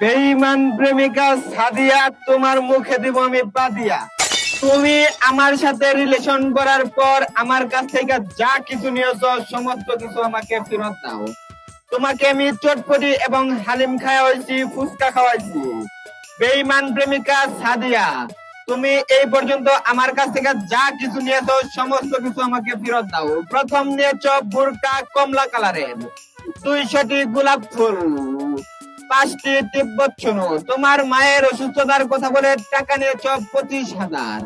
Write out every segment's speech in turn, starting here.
বেঈমান প্রেমিকা সাদিয়া, তোমার মুখে দিব আমি পা দিয়া তুমি আমার সাথে রিলেশন করার পর আমার কাছ থেকে যা কিছু নিয়েছো, সমস্ত কিছু আমাকে ফেরত দাও। তোমাকে আমি চটপটি এবং হালিম খাওয়াইছি, ফুচকা খাওয়াইছি। বেঈমান প্রেমিকা সাদিয়া, তুমি এই পর্যন্ত আমার কাছ থেকে যা কিছু নিয়েছো, সমস্ত কিছু আমাকে ফেরত দাও। প্রথম নিয়েছ বুরকা কমলা কালারের। দুইশটি গোলাপ ফুল। পাঁচটি তিব্বত শুনো। তোমার মায়ের অসুস্থতার কথা বলে টাকা নিয়েছ পঁচিশ হাজার।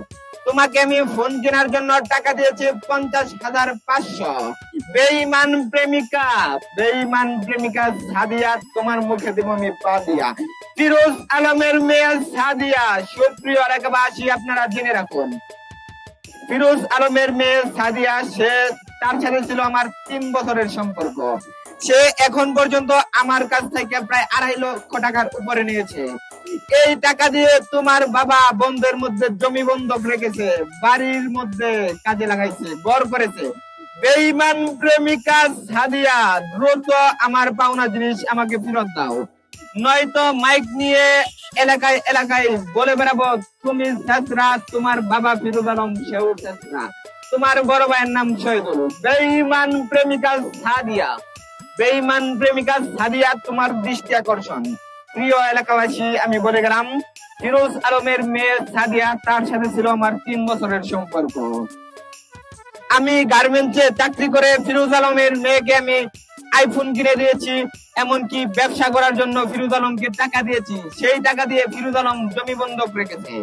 তোমাকে আমি ফোন কেনার জন্য টাকা দিয়েছি পঞ্চাশ হাজার পাঁচশো। বেইমান প্রেমিকা বেইমান প্রেমিকা সাদিয়া, তোমার মুখে দিব আমি পা দিয়া ফিরোজ আলমের মেয়ে সাদিয়া, সুপ্রিয় এলাকাবাসী আপনারা জেনে রাখুন। ফিরোজ আলমের মেয়ে সাদিয়া, সে তার সাথে ছিল আমার তিন বছরের সম্পর্ক। সে এখন পর্যন্ত আমার কাছ থেকে প্রায় আড়াই লক্ষ টাকার উপরে নিয়েছে। এই টাকা দিয়ে তোমার বাবা বন্ধের মধ্যে জমি বন্ধক রেখেছে, বাড়ির মধ্যে কাজে লাগাইছে গড় করেছে। বেইমান প্রেমিকা সাদিয়া, দ্রুত আমার পাওনা জিনিস আমাকে ফেরত দাও। নয়তো মাইক নিয়ে এলাকায় এলাকায় বলে বেড়াবো, তুমি ছাত্রা তোমার বাবা ফিরোজ আলম, সেও ছাত্রা তোমার বড় ভাইয়ের নাম শহীদুল বেইমান প্রেমিকা সাদিয়া। বেইমান প্রেমিকা সাদিয়া তোমার দৃষ্টি আকর্ষণ। প্রিয় এলাকাবাসী, আমি বলে গেলাম, ফিরোজ আলমের মেয়ে সাদিয়া তার সাথে ছিল আমার তিন বছরের সম্পর্ক। আমি গার্মেন্টসে চাকরি করে ফিরোজ আলমের মেয়েকে আমি আইফোন কিনে দিয়েছি, এমনকি ব্যবসা করার জন্য ফিরোজ আলমকে টাকা দিয়েছি। সেই টাকা দিয়ে ফিরোজ আলম জমি বন্ধক রেখেছে।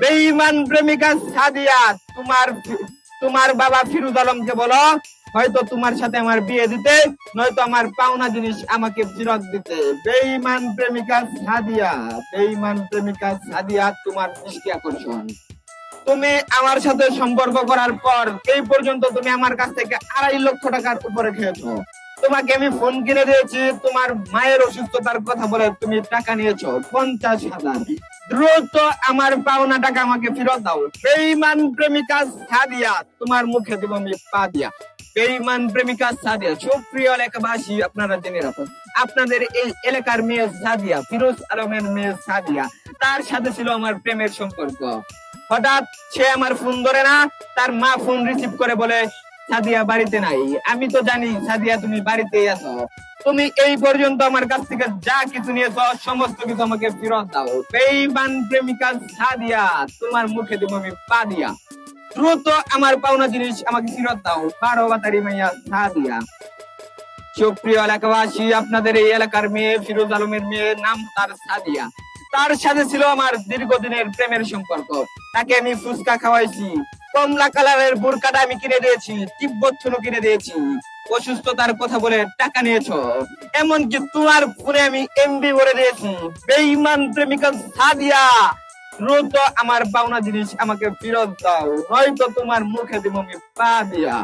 বেঈমান প্রেমিকা সাদিয়া তোমার তোমার বাবা ফিরোজ আলমকে বলো হয়তো তোমার সাথে আমার বিয়ে দিতে, নয়তো আমার পাওনা জিনিস আমাকে ফেরত দিতে। বেঈমান প্রেমিকা সাদিয়া, বেঈমান প্রেমিকা সাদিয়া, তোমার দৃষ্টি আকর্ষণ। তুমি আমার সাথে সম্পর্ক করার পর এই পর্যন্ত তুমি আমার কাছ থেকে আড়াই লক্ষ টাকার উপরে খেয়েছো। তোমাকে আমি ফোন কিনে দিয়েছি, তোমার মায়ের অসুস্থতার কথা বলে তুমি টাকা নিয়েছো, পঞ্চাশ হাজার। দ্রুত আমার পাওনা টাকা আমাকে ফেরত দাও। বেঈমান প্রেমিকা সাদিয়া, তোমার মুখে দেব আমি পা দিয়া। বেঈমান প্রেমিকা সাদিয়া, সুপ্রিয় এলাকাবাসী, আপনারা জেনে রাখুন, আপনাদের এই এলাকার মেয়ে সাদিয়া, ফিরোজ আলমের মেয়ে সাদিয়া, তার সাথে ছিল আমার প্রেমের সম্পর্ক। হঠাৎ সে আমার ফোন ধরে না, তার মা ফোন রিসিভ করে বলে, সাদিয়া বাড়িতে নাই। আমি তো জানি, সাদিয়া, তুমি বাড়িতেই আছো। তুমি এই পর্যন্ত আমার কাছ থেকে যা কিছু নিয়েছ, সমস্ত কিছু আমাকে ফেরত দাও। বেঈমান প্রেমিকা সাদিয়া, তোমার মুখে দেবো আমি পা দিয়া। দ্রুত আমার পাওনা জিনিস আমাকে ফেরত দাও। বারো বাতারি মাইয়া সাদিয়া সুপ্রিয় এলাকাবাসী, আপনাদের এই এলাকার মেয়ে ফিরোজ আলমের মেয়ে নাম তার সাদিয়া তার সাথে ছিল আমার দীর্ঘদিনের প্রেমের সম্পর্ক। তাকে আমি ফুচকা খাওয়াইছি। কমলা কালারের বোরকাটা আমি কিনে দিয়েছি, তিব্বত চুনো কিনে দিয়েছি। অসুস্থতার কথা বলে টাকা নিয়েছো। এমনকি তোমার ফোনে আমি এমবি ভরে দিয়েছি। বেঈমান প্রেমিকা সাদিয়া দ্রুত আমার পাওনা জিনিস আমাকে ফেরত দাও নয়তো তোমার মুখে দিব আমি পা দিয়া